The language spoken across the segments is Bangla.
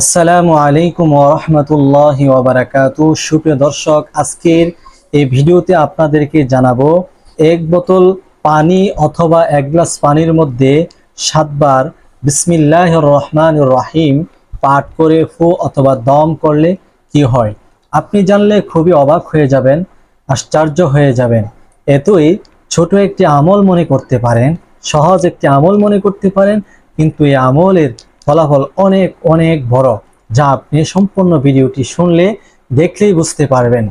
আসসালামু আলাইকুম ওরহমতুল্লাহ ওবরাকাতু সুপ্রিয় দর্শক, আজকের এই ভিডিওতে আপনাদেরকে জানাব, এক বোতল পানি অথবা এক গ্লাস পানির মধ্যে সাতবার বিসমিল্লাহ রহমান রহিম পাঠ করে ফু অথবা দম করলে কি হয়? আপনি জানলে খুবই অবাক হয়ে যাবেন, আশ্চর্য হয়ে যাবেন। এতই ছোট একটি আমল মনে করতে পারেন, সহজ একটি আমল মনে করতে পারেন, কিন্তু এই আমলের ফলাফল অনেক অনেক বড়, যা আপনি সম্পূর্ণ ভিডিওটি শুনলে দেখলেই বুঝতে পারবেন।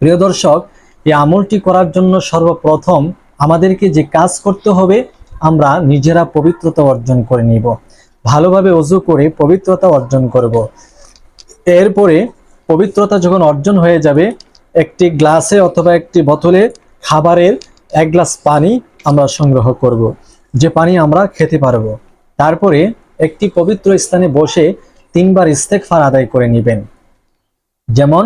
প্রিয় দর্শক, এই আমলটি করার জন্য সর্বপ্রথম আমাদেরকে যে কাজ করতে হবে, আমরা নিজেরা পবিত্রতা অর্জন করে নিব। ভালোভাবে অজু করে পবিত্রতা অর্জন করব। এরপরে পবিত্রতা যখন অর্জন হয়ে যাবে, একটি গ্লাসে অথবা একটি বোতলে খাবারের এক গ্লাস পানি আমরা সংগ্রহ করব, যে পানি আমরা খেতে পারব। তারপরে একটি পবিত্র স্থানে বসে তিনবার ইস্তেকফার আদায় করে নেবেন। যেমন,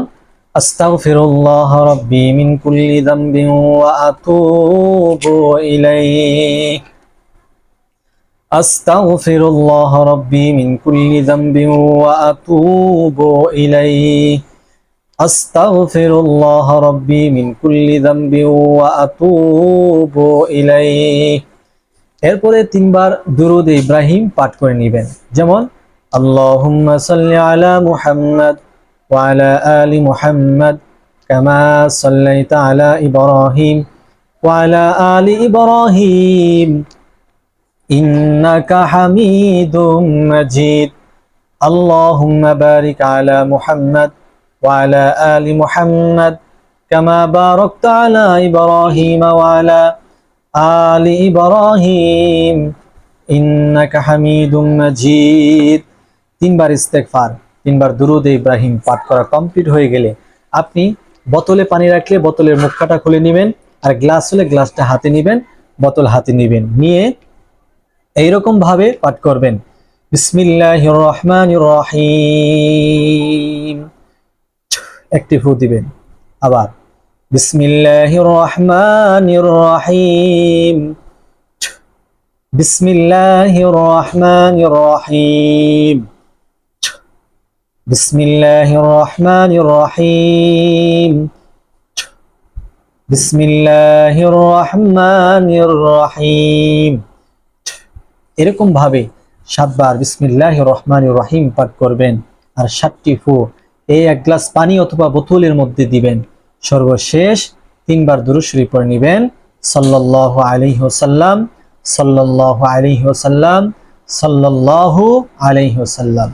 আস্তাগফিরুল্লাহ রাব্বি মিন কুল্লি যামবিন ওয়া আতুবু ইলাইহি আস্তাগফিরুল্লাহ রাব্বি মিন কুল্লি যামবিন ওয়া আতুবু ইলাইহি এরপরে তিনবার দুরুদ ইব্রাহিম পাঠ করে নেবেন। যেমন, আল্লাহুম্মা আলা মুহাম্মদ আলা ইব্রাহিম আলা ইব্রাহিম। ইন্নাকা آل إبراهيم إنك حميد مجيد তিনবার ইস্তেগফার তিনবার দুরুদ ইব্রাহিম পাঠ করা কমপ্লিট হয়ে গেলে আপনি বোতলে পানি রাখলে বোতলের মুখটা খুলে নেবেন আর গ্লাস হলে গ্লাসটা হাতে নেবেন বোতল হাতে নেবেন নিয়ে এইরকম ভাবে পাঠ করবেন বিসমিল্লাহির রহমানির রহিম একটি ফু দিবেন আবার বিসমিল্লাহির রহমানির রহিম বিসমিল্লাহির রহমানির রহিম বিসমিল্লাহির রহমানির রহিম বিসমিল্লাহির রহমানির রহিম এরকম ভাবে সাতবার বিসমিল্লাহ রহমান রহিম পাঠ করবেন আর সাতটি ফু, এই এক গ্লাস পানি অথবা বোতলের মধ্যে দিবেন। সর্বশেষ তিনবার দুরুশরী পড়ে নেবেন। সাল্লাল্লাহু আলাইহি ওয়াসাল্লাম, সাল্লাল্লাহু আলাইহি ওয়াসাল্লাম, সাল্লাল্লাহু আলাইহি ওয়াসাল্লাম।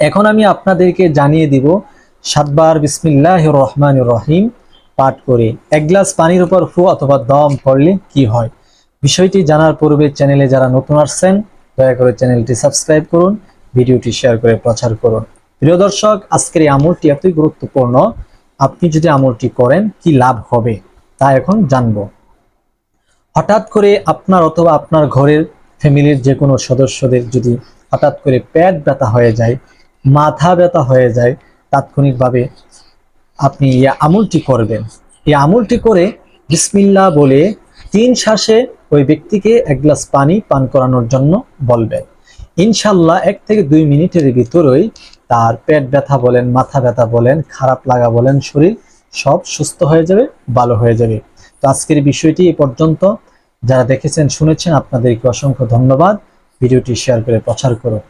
এখন আমি আপনাদেরকে জানিয়ে দিব সাতবার বিসমিল্লাহির রহমানির রহিম পাঠ করে এক গ্লাস পানির উপর ফু অথবা দম পড়লে কি হয়? বিষয়টি জানার পূর্বে চ্যানেলে যারা নতুন আসছেন, দয়া করে চ্যানেলটি সাবস্ক্রাইব করুন, ভিডিওটি শেয়ার করে প্রচার করুন। প্রিয় দর্শক, আজকের এই আমলটি এতই গুরুত্বপূর্ণ আপনি যদি আমলটি করেন, কি লাভ হবে? তা এখন জানব। হঠাৎ করে আপনার অথবা আপনার ঘরের ফ্যামিলির যে কোনো সদস্যদের যদি হঠাৎ করে পেট ব্যথা হয়ে যায়, মাথা ব্যথা হয়ে যায়, তাৎক্ষণিকভাবে আপনি এই আমলটি করবেন। এই আমলটি করে বিসমিল্লা বলে তিন শ্বাসে ওই ব্যক্তিকে এক গ্লাস পানি পান করানোর জন্য বলবেন। ইনশাল্লাহ এক থেকে দুই মিনিটের ভিতরেই তার পেট ব্যথা বলেন, মাথা ব্যথা বলেন, খারাপ লাগা বলেন, শরীর সব সুস্থ হয়ে যাবে, ভালো হয়ে যাবে। তো আজকের বিষয়টি এ পর্যন্ত। যারা দেখেছেন, শুনেছেন, আপনাদেরকে অসংখ্য ধন্যবাদ। ভিডিওটি শেয়ার করে প্রচার করুন।